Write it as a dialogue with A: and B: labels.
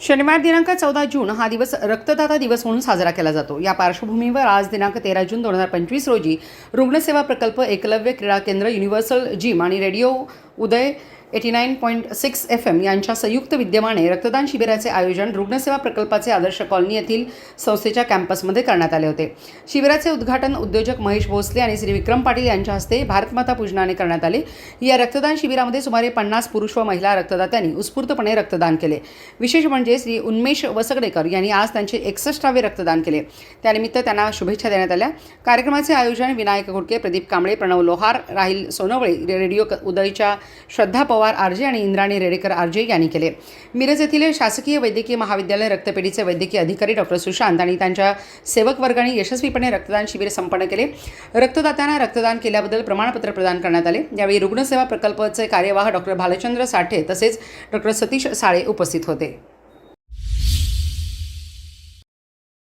A: शनिवार दिनांक चौदा जून हा दिवस रक्तदाता दिवस म्हणून साजरा केला जातो. या पार्श्वभूमीवर आज दिनांक तेरा जून दोन हजार पंचवीस रोजी रुग्णसेवा प्रकल्प एकलव्य क्रीडा केंद्र युनिव्हर्सल जिम आणि radio Uday eighty nine point six F M यांच्या संयुक्त विद्यमाने रक्तदान शिबिराचे आयोजन रुग्णसेवा प्रकल्पाचे आदर्श कॉलनी येथील संस्थेच्या कॅम्पसमध्ये करण्यात आले होते. शिबिराचे उद्घाटन उद्योजक महेश भोसले आणि श्री विक्रम पाटील यांच्या हस्ते भारतमाता पूजनाने करण्यात आले. या रक्तदान शिबिरामध्ये सुमारे पन्नास पुरुष व महिला रक्तदात्यांनी उत्स्फूर्तपणे रक्तदान केले. विशेष म्हणजे श्री उन्मेष वसगडेकर यांनी आज त्यांचे एकसष्टावे रक्तदान केले. त्यानिमित्त त्यांना शुभेच्छा देण्यात आल्या. कार्यक्रमाचे आयोजन विनायक घोडके प्रदीप कांबळे प्रणव लोहार राहील सोनवळे रेडिओ क- उदयच्या श्रद्धा पवार आरजे आणि इंद्राणी रेडेकर आरजे यांनी केले. मिरज येथील शासकीय वैद्यकीय महाविद्यालय रक्तपेढीचे वैद्यकीय अधिकारी डॉक्टर सुशांत आणि त्यांच्या सेवक वर्गाने यशस्वीपणे रक्तदान शिबिर संपन्न केले. रक्तदात्यांना रक्तदान केल्याबद्दल प्रमाणपत्र प्रदान करण्यात आले. यावेळी रुग्णसेवा प्रकल्पाचे कार्यवाह डॉक्टर भालचंद्र साठे तसेच डॉक्टर सतीश साळे उपस्थित होते.